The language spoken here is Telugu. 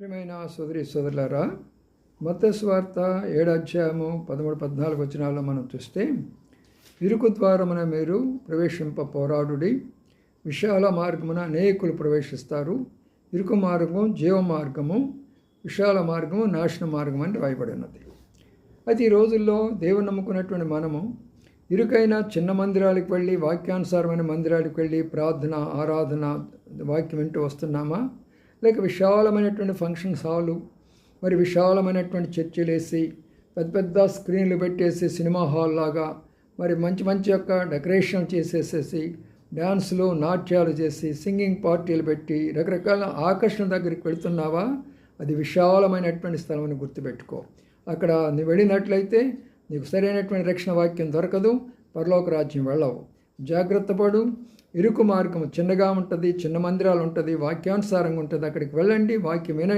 ప్రియమైన సోదరి సోదరులారా మత ఏడాధ్యాయము పదమూడు పద్నాలుగు వచనాల్లో మనం చూస్తే ఇరుకు ద్వారమున మీరు ప్రవేశింప పోరాడుడి విశాల మార్గమున అనేకులు ప్రవేశిస్తారు ఇరుకు మార్గము జీవ మార్గము విశాల మార్గము నాశన మార్గం అని రాయబడి ఉన్నది. అయితే ఈ రోజుల్లో దేవుని నమ్ముకున్నటువంటి మనము ఇరుకైన చిన్న మందిరాలకు వెళ్ళి వాక్యానుసారమైన మందిరాలకు వెళ్ళి ప్రార్థన ఆరాధన వాక్యం వింటూ వస్తున్నామా? లేక విశాలమైనటువంటి ఫంక్షన్స్ హాలు మరి విశాలమైనటువంటి చర్చిలు వేసి పెద్ద పెద్ద స్క్రీన్లు పెట్టేసి సినిమా హాల్ లాగా మరి మంచి మంచి యొక్క డెకరేషన్ చేసేసేసి డ్యాన్సులు నాట్యాలు చేసి సింగింగ్ పార్టీలు పెట్టి రకరకాల ఆకర్షణ దగ్గరికి వెళుతున్నావా? అది విశాలమైనటువంటి స్థలం అని గుర్తుపెట్టుకో. అక్కడ నువ్వు వెళ్ళినట్లయితే నీకు సరైనటువంటి రక్షణ వాక్యం దొరకదు పరలోక రాజ్యం వెళ్ళవు. జాగ్రత్త పడు. ఇరుకు మార్గం చిన్నగా ఉంటుంది చిన్న మందిరాలు ఉంటుంది వాక్యానుసారంగా ఉంటుంది. అక్కడికి వెళ్ళండి వాక్యం వినండి.